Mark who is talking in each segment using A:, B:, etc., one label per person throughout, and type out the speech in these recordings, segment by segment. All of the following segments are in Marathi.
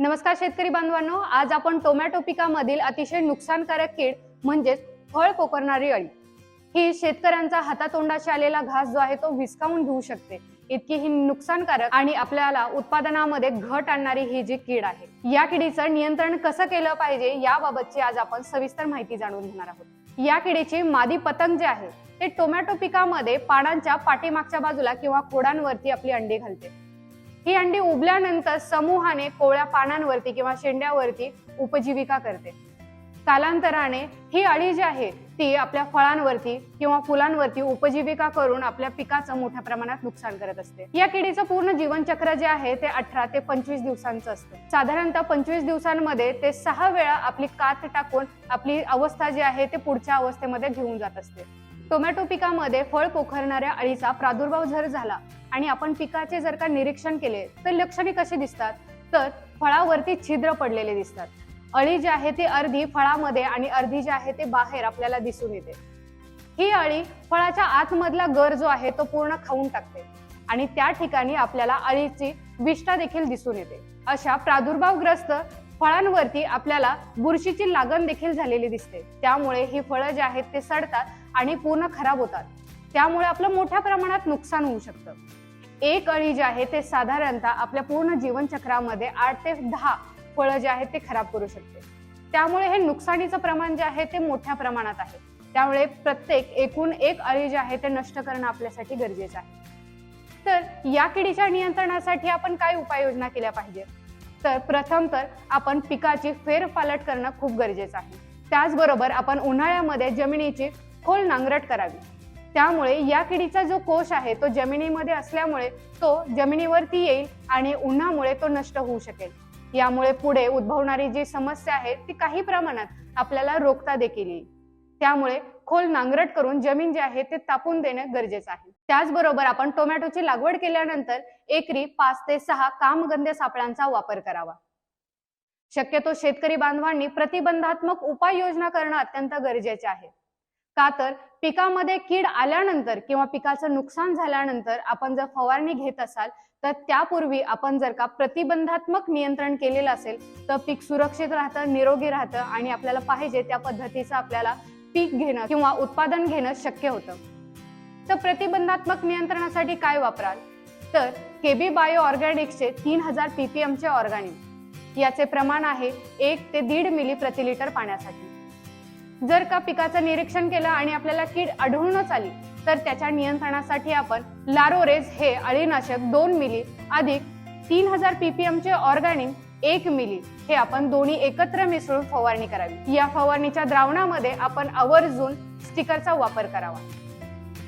A: नमस्कार शेतकरी बांधवांनो आज आपण टोमॅटो पिकामधील अतिशय नुकसानकारक कीड म्हणजेच फळ पोकरणारी अळी. ही शेतकऱ्यांचा हातातोंडाशी आलेला घास जो आहे तो विस्कावून घेऊ शकते. इतकी ही नुकसानकारक आणि आपल्याला उत्पादनामध्ये घट आणणारी ही जी कीड आहे या किडीचं नियंत्रण कसं केलं पाहिजे याबाबतची आज आपण सविस्तर माहिती जाणून घेणार आहोत. या किडीची मादी पतंग जे आहे ते टोमॅटो पिकामध्ये पानांच्या पाठीमागच्या बाजूला किंवा खोडांवरती आपली अंडी घालते. ही अंडी उबल्यानंतर समूहाने कोवळ्या पानांवरती किंवा शेंड्यावरती उपजीविका करते. कालांतराने ही अळी जी आहे ती आपल्या फळांवरती किंवा फुलांवरती उपजीविका करून आपल्या पिकाचं मोठ्या प्रमाणात नुकसान करत असते. या किडीचं पूर्ण जीवनचक्र जे आहे ते अठरा ते पंचवीस दिवसांचं असतं. साधारणतः पंचवीस दिवसांमध्ये ते सहा वेळा आपली कात टाकून आपली अवस्था जी आहे ते पुढच्या अवस्थेमध्ये घेऊन जात असते. टोमॅटो पिकामध्ये फळ पोखरणाऱ्या अळीचा प्रादुर्भाव जर झाला आणि आपण पिकाचे जर का निरीक्षण केले तर लक्षणे कसे दिसतात? तर फळावरती छिद्र पडलेले दिसतात. अळी जी आहे ती अर्धी फळामध्ये आणि अर्धी जी आहे ते बाहेर आपल्याला दिसून येते. ही अळी फळाच्या आतमधला गर जो आहे तो पूर्ण खाऊन टाकते आणि त्या ठिकाणी आपल्याला अळीची विष्ठा देखील दिसून येते. अशा प्रादुर्भावग्रस्त फळांवरती आपल्याला बुरशीची लागण देखील झालेली दिसते. त्यामुळे ही फळं जी आहेत ते सडतात आणि पूर्ण खराब होतात. त्यामुळे आपलं मोठ्या प्रमाणात नुकसान होऊ शकतं. एक अळी जे आहे ते साधारणतः आपल्या पूर्ण जीवनचक्रामध्ये आठ ते दहा फळं जे आहेत ते खराब करू शकते. त्यामुळे हे नुकसानीचं प्रमाण जे आहे ते मोठ्या प्रमाणात आहे. त्यामुळे प्रत्येक एकूण एक अळी जे आहे ते नष्ट करणं आपल्यासाठी गरजेचं आहे. तर या किडीच्या नियंत्रणासाठी आपण काय उपाययोजना केल्या पाहिजे? तर प्रथम तर आपण पिकाची फेरपालट करणं खूप गरजेचं आहे. त्याचबरोबर आपण उन्हाळ्यामध्ये जमिनीची खोल नांगरट करावी. त्यामुळे या किडीचा जो कोश आहे तो जमिनीमध्ये असल्यामुळे तो जमिनीवरती येईल आणि उन्हामुळे तो नष्ट होऊ शकेल. यामुळे पुढे उद्भवणारी जी समस्या आहे ती काही प्रमाणात आपल्याला रोखता देखील येईल. त्यामुळे खोल नांगरट करून जमीन जे आहे ते तापून देणे गरजेचं आहे. त्याचबरोबर आपण टोमॅटोची लागवड केल्यानंतर एकरी पाच ते सहा कामगंध्य सापळ्यांचा वापर करावा. शक्यतो शेतकरी बांधवांनी प्रतिबंधात्मक उपाययोजना करणं अत्यंत गरजेचे आहे. का तर पिकामध्ये कीड आल्यानंतर किंवा पिकाचं नुकसान झाल्यानंतर आपण जर फवारणी घेत असाल तर त्यापूर्वी आपण जर का प्रतिबंधात्मक नियंत्रण केलेलं असेल तर पीक सुरक्षित राहतं निरोगी राहतं आणि आपल्याला पाहिजे त्या पद्धतीचं आपल्याला पीक घेणं किंवा उत्पादन घेणं शक्य होतं. तर प्रतिबंधात्मक नियंत्रणासाठी काय वापराल? तर केबी बायो ऑर्गॅनिक्सचे तीन हजार पीपीएमचे ऑर्गॅनिक. याचे प्रमाण आहे एक ते दीड मिली प्रति लिटर पाण्यासाठी. जर का पिकाचं निरीक्षण केलं आणि आपल्याला कीड आढळूनच आली तर त्याच्या नियंत्रणासाठी आपण लारोरेज हे अळीनाशक दोन मिली अधिक तीन हजार पीपीएमचे ऑर्गॅनिक एक मिली हे आपण दोन्ही एकत्र मिसळून फवारणी करावी. या फवारणीच्या द्रावणामध्ये आपण आवर्जून स्टिकरचा वापर करावा.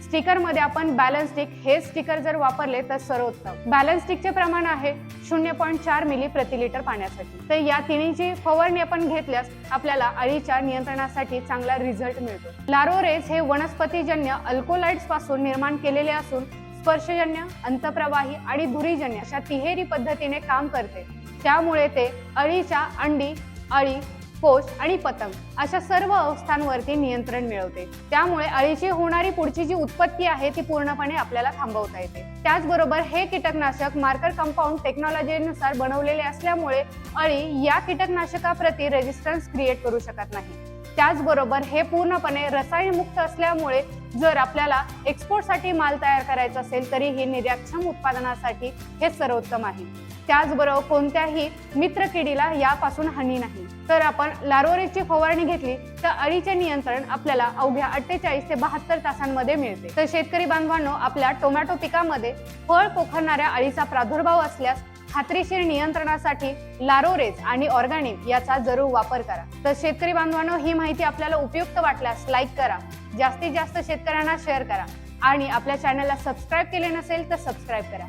A: स्टिकरमध्ये आपण बॅलन्स स्टिक हे स्टिकर जर वापरले तर सर्वोत्तम. बॅलन्स स्टिकचे प्रमाण आहे शून्य पॉईंट चार मिली प्रति लिटर पाण्यासाठी. तर या तिन्हीची फवारणी आपण घेतल्यास आपल्याला अळीच्या नियंत्रणासाठी चांगला रिझल्ट मिळतो. लारोरेज हे वनस्पतीजन्य अल्कोलाइड्सपासून निर्माण केलेले असून स्पर्शजन्य अंतप्रवाही आणि धुरीजन्य अशा तिहेरी पद्धतीने काम करते. त्यामुळे ते अळीच्या अंडी अळी कोश आणि पतंग अशा सर्व अवस्थांवरती नियंत्रण मिळवते. त्यामुळे अळीची होणारी पुढची जी उत्पत्ती आहे ती पूर्णपणे आपल्याला थांबवता येते. त्याचबरोबर हे कीटकनाशक मार्कर कंपाऊंड टेक्नॉलॉजीनुसार बनवलेले असल्यामुळे अळी या कीटकनाशकाप्रती रेजिस्टन्स क्रिएट करू शकत नाही. त्याचबरोबर हे पूर्णपणे रसायनमुक्त असल्यामुळे जर आपल्याला एक्सपोर्टसाठी माल तयार करायचा असेल तरीही निर्यातक्षम उत्पादनासाठी हे सर्वोत्तम आहे. त्याचबरोबर कोणत्याही मित्र किडीला यापासून हानी नाही. तर आपण लारोरेची फवारणी घेतली तर अळीचे नियंत्रण आपल्याला अवघ्या अठ्ठेचाळीस ते बहात्तर तासांमध्ये मिळते. तर शेतकरी बांधवांनो आपल्या टोमॅटो पिकामध्ये फळ पोखरणाऱ्या अळीचा प्रादुर्भाव असल्यास खात्रीशीर नियंत्रणासाठी लारोरेज आणि ऑर्गॅनिक याचा जरूर वापर करा. तर शेतकरी बांधवांनो ही माहिती आपल्याला उपयुक्त वाटल्यास लाईक करा जास्तीत जास्त शेतकऱ्यांना शेअर करा आणि आपल्या चॅनलला सबस्क्राईब केले नसेल तर सबस्क्राईब करा.